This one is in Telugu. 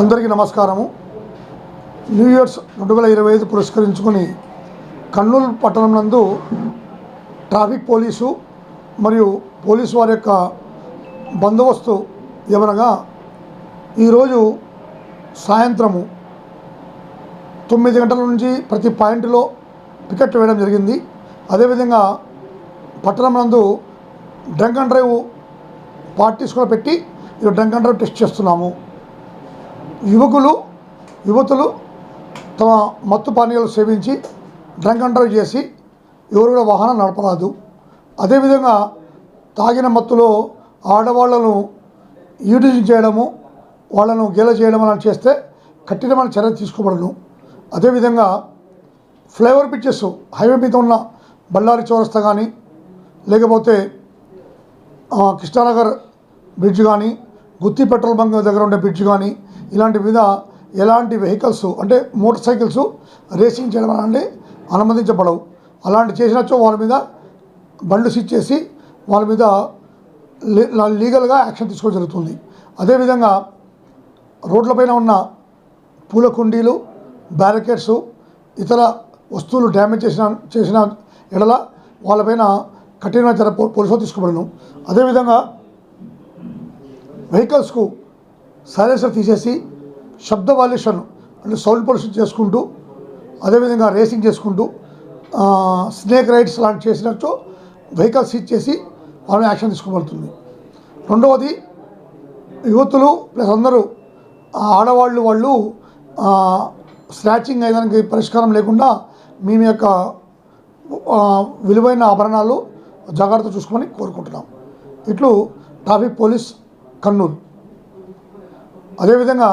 అందరికీ నమస్కారము. న్యూ ఇయర్స్ రెండు వేల ఇరవై ఐదు పురస్కరించుకొని కర్నూలు పట్టణం నందు ట్రాఫిక్ పోలీసు మరియు పోలీసు వారి యొక్క బందోబస్తు ఏమనగా ఈరోజు సాయంత్రము తొమ్మిది గంటల నుంచి ప్రతి పాయింట్లో పికెట్ వేయడం జరిగింది. అదేవిధంగా పట్టణం నందు డ్రంక్ అండ్ డ్రైవ్ పార్టీస్ కూడా పెట్టి ఈ డ్రంక్ అండ్ డ్రైవ్ టెస్ట్ చేస్తున్నాము. యువకులు యువతులు తమ మత్తు పానీయాలు సేవించి డ్రంక్ అండ్ డ్రైవ్ చేసి ఎవరు కూడా వాహనం నడపరాదు. అదేవిధంగా తాగిన మత్తులో ఆడవాళ్ళను ఈడిజింగ్ చేయడము వాళ్ళను గేల చేయడం అలా చేస్తే కఠినమైన చర్య తీసుకోబడను అదేవిధంగా ఫ్లేవర్ పిచ్చెస్ హైవే మీద ఉన్న బళ్ళారి చౌరస్తా కానీ లేకపోతే కృష్ణానగర్ బ్రిడ్జ్ కానీ గుత్తి పెట్రోల్ బంక్ దగ్గర ఉండే బ్రిడ్జ్ కానీ ఇలాంటి మీద ఎలాంటి వెహికల్స్ అంటే మోటార్ సైకిల్స్ రేసింగ్ చేయడం అనేది అనుమతించబడవు. అలాంటి చేసినచో వాళ్ళ మీద బండ్లు స్విచ్ చేసి వాళ్ళ మీద లీగల్గా యాక్షన్ తీసుకోవడం జరుగుతుంది. అదేవిధంగా రోడ్లపైన ఉన్న పూల కుండీలు బ్యారికేడ్స్ ఇతర వస్తువులు డ్యామేజ్ చేసిన చేసిన ఎడల వాళ్ళపైన కఠినమైన చర్య పో- పోలీసులు తీసుకోబడను. అదేవిధంగా వెహికల్స్కు సైలెన్సర్ తీసేసి శబ్ద వాల్యూషన్ అంటే సౌండ్ పొల్యూషన్ చేసుకుంటూ అదేవిధంగా రేసింగ్ చేసుకుంటూ స్నేక్ రైడ్స్ లాంటి చేసినట్టు వెహికల్ సీజ్ చేసి వాళ్ళని యాక్షన్ తీసుకోబడుతుంది. రెండవది యువతులు ప్లస్ అందరూ ఆడవాళ్ళు వాళ్ళు స్నాచింగ్ స్క్రాచింగ్ అయ్యేదానికి పరిష్కారం లేకుండా మీ యొక్క విలువైన ఆభరణాలు జాగ్రత్త చూసుకోమని కోరుకుంటున్నాం. ఇట్లు ట్రాఫిక్ పోలీస్ కర్నూలు. అదేవిధంగా